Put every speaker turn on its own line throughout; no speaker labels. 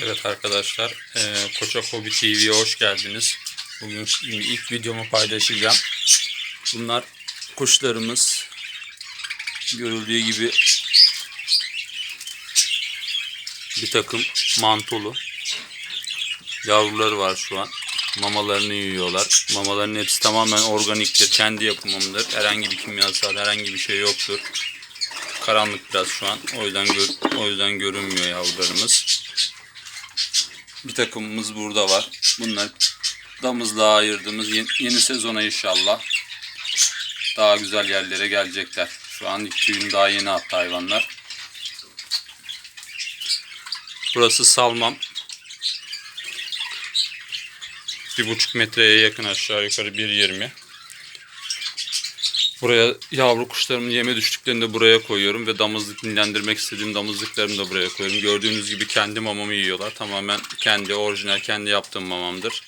Evet arkadaşlar, eee Koça Hobi TV'ye hoş geldiniz. Bugün ilk videomu paylaşacağım. Bunlar kuşlarımız. Görüldüğü gibi bir takım mantolu yavruları var şu an. Mamalarını yiyorlar. Mamaların hepsi tamamen organiktir. Kendi yapımımdır. Herhangi bir kimyasal, herhangi bir şey yoktur. Karanlık biraz şu an. O yüzden gör- o yüzden görünmüyor yavrularımız. Bir takımımız burada var. Bunlar damızlığa ayırdığımız yeni, yeni sezona inşallah daha güzel yerlere gelecekler. Şu an ilk tüyünü daha yeni attı hayvanlar. Burası salmam. Bir buçuk metreye yakın aşağı yukarı 1.20. Buraya yavru kuşlarımın yeme düştüklerinde buraya koyuyorum ve damızlık dinlendirmek istediğim damızlıklarımı da buraya koyuyorum. Gördüğünüz gibi kendi mamamı yiyorlar. Tamamen kendi orijinal kendi yaptığım mamamdır.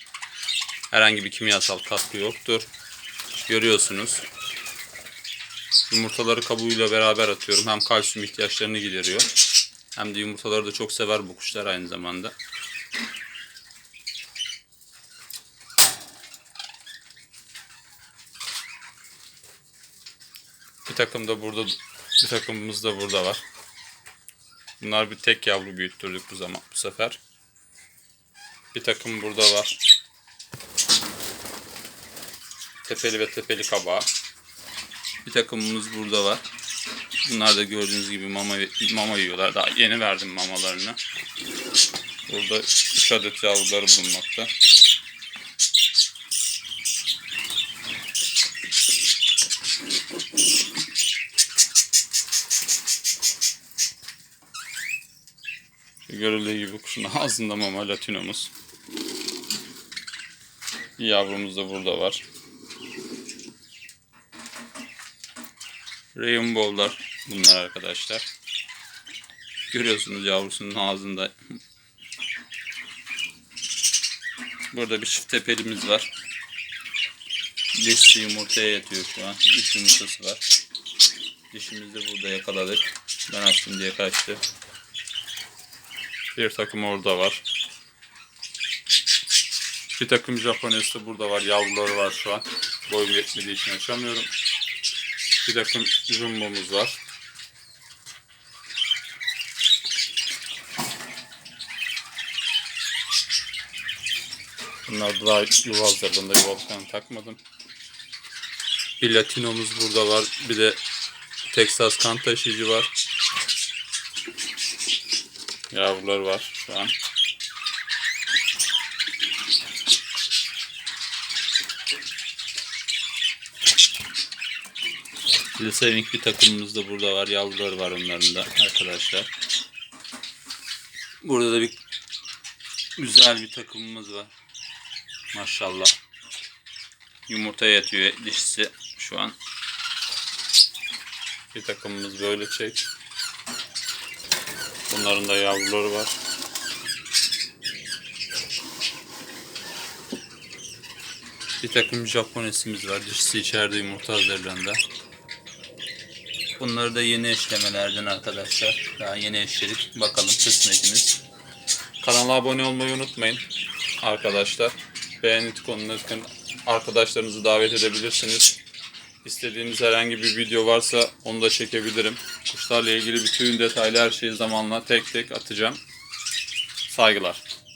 Herhangi bir kimyasal katkı yoktur. Görüyorsunuz. Yumurtaları kabuğuyla beraber atıyorum. Hem kalsiyum ihtiyaçlarını gideriyor. Hem de yumurtaları da çok sever bu kuşlar aynı zamanda. Bir takım da burada bir takımımız da burada var. Bunlar bir tek yavru büyüttürdük bu zaman bu sefer. Bir takım burada var. Tepeli ve tepeli kabağı. Bir takımımız burada var. Bunlar da gördüğünüz gibi mama mama yiyorlar. Daha yeni verdim mamalarını. Burada 3 adet yavruları bulunmakta. Görüldüğü gibi kuşun ağzında mama latinomuz. Bir yavrumuz da burada var. Rainbow'lar bunlar arkadaşlar. Görüyorsunuz yavrusunun ağzında. Burada bir çift tepelimiz var. Dişi yumurtaya yatıyor şu an. Üç yumurtası var. Dişimizi burada yakaladık. Ben açtım diye kaçtı. Bir takım orada var. Bir takım Japones de burada var. Yavruları var şu an. Boyum yetmediği için açamıyorum. Bir takım jumbomuz var. Bunlar da daha yuva hazırlığında yuva takmadım. Bir latinomuz burada var. Bir de Texas kan taşıyıcı var. Yavrular var şu an. Lisenik bir takımımız da burada var. Yavruları var onların da arkadaşlar. Burada da bir güzel bir takımımız var. Maşallah. Yumurta yatıyor dişisi şu an. Bir takımımız böyle çek. Bunların da yavruları var. Bir takım Japonesimiz var. Dişisi içeride yumurta hazırlandı. Bunları da yeni eşlemelerden arkadaşlar. Daha yeni eşledik. Bakalım kısmetimiz. Kanala abone olmayı unutmayın arkadaşlar. Beğeni ikonuna tıkın. Arkadaşlarınızı davet edebilirsiniz. İstediğiniz herhangi bir video varsa onu da çekebilirim. Kuşlarla ilgili bütün detaylı her şeyi zamanla tek tek atacağım. Saygılar.